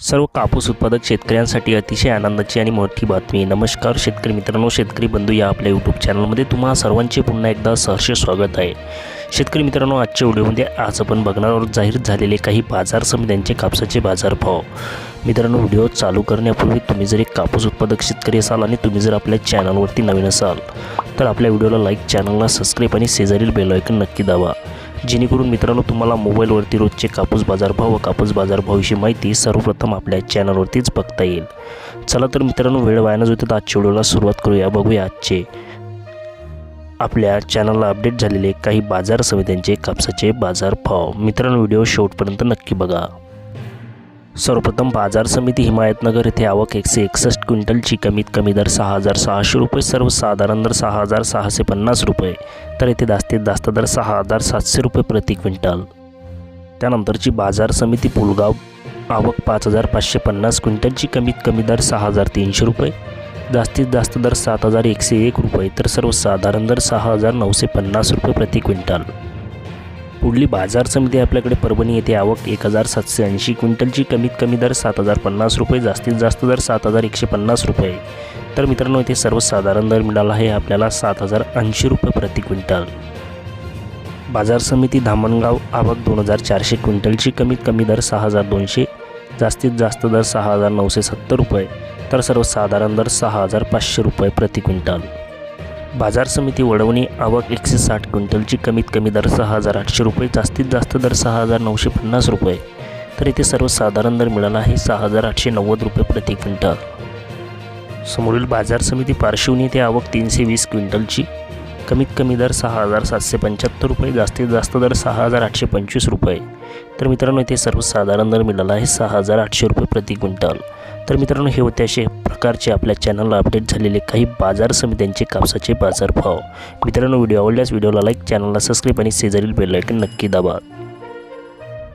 सर्व कापूस उत्पादक शेतकऱ्यांसाठी अतिशय आनंदाची आणि मोठी बातमी नमस्कार शेतकरी मित्रांनो शेतकरी बंधू या आपल्या यूट्यूब चॅनलमध्ये तुम्हा सर्वांचे पुन्हा एकदा सहर्ष स्वागत आहे. शेतकरी मित्रांनो आजच्या व्हिडिओमध्ये आज आपण बघणार आहोत जाहीर झालेले काही बाजार समित्यांचे कापसाचे बाजारभाव. मित्रांनो व्हिडिओ चालू करण्यापूर्वी तुम्ही जर एक कापूस उत्पादक शेतकरी असाल आणि तुम्ही जर आपल्या चॅनलवरती नवीन असाल तर आपल्या व्हिडिओला लाईक चॅनलला सबस्क्राईब आणि शेजारील बेल नक्की दावा जेणेकरून मित्रांनो तुम्हाला मोबाईलवरती रोजचे कापूस बाजारभाव व कापूस बाजारभावाविषयी माहिती सर्वप्रथम आपल्या चॅनलवरतीच बघता येईल. चला तर मित्रांनो वेळ वाया न होते तर आजच्या व्हिडिओला सुरुवात करूया. बघूया आजचे आपल्या चॅनलला अपडेट झालेले काही बाजार समित्यांचे कापसाचे बाजारभाव. मित्रांनो व्हिडिओ शेवटपर्यंत नक्की बघा. सर्वप्रथम बाजार समिती हिमायतनगर येथे आवक एकशे एकसष्ट क्विंटलची कमीत कमी दर सहा हजार सहाशे रुपये सर्वसाधारण दर सहा हजार सहाशे पन्नास रुपये तर येथे जास्तीत जास्त दर सहा हजार सातशे रुपये प्रति क्विंटल. त्यानंतरची बाजार समिती पुलगाव आवक पाच हजार पाचशे पन्नास क्विंटलची कमीत कमी दर सहा हजार तीनशे रुपये जास्तीत जास्त दर सात हजार एकशे एक रुपये तर सर्वसाधारण दर सहा हजार नऊशे पन्नास रुपये प्रति क्विंटल. पुढली बाजार समिती आपल्याकडे परभणी येथे आवक एक हजार सातशे ऐंशी क्विंटलची कमीत कमी दर सात हजार पन्नास रुपये जास्तीत जास्त दर सात हजार एकशे पन्नास रुपये. तर मित्रांनो इथे सर्वसाधारण दर मिळाला आहे आपल्याला सात हजार ऐंशी रुपये प्रति क्विंटल. बाजार समिती धामणगाव आवक दोन हजार चारशे क्विंटलची कमीत कमी दर सहा हजार दोनशे जास्तीत जास्त दर सहा हजार नऊशे सत्तर रुपये. तर सर्वसाधारण दर सहा हजार पाचशे रुपये प्रति क्विंटल. बाजार समिती वडवणी आवक एकशे साठ क्विंटलची कमीत कमी दर सहा हजार आठशे रुपये जास्तीत जास्त दर सहा हजार नऊशे पन्नास रुपये. तर इथे सर्वसाधारण दर मिळाला आहे सहा हजार आठशे नव्वद रुपये प्रति क्विंटल. समोरील बाजार समिती पार्श्वनी येथे आवक तीनशे वीस क्विंटलची कमीत कमी दर सहा हजार सातशे पंच्याहत्तर रुपये जास्तीत जास्त दर सहा हजार आठशे पंचवीस रुपये. तर मित्रांनो इथे सर्वसाधारण दर मिळाला आहे सहा हजार आठशे रुपये प्रति क्विंटल. तर मित्रांनो हे होते असे प्रकारचे आपल्या चॅनलला अपडेट झालेले काही बाजार समित्यांचे कापसाचे बाजार भाव मित्रांनो व्हिडिओ आवडल्यास व्हिडिओला लाईक चॅनलला सबस्क्राईब आणि शेजारील बेल आयकन नक्की दाबा.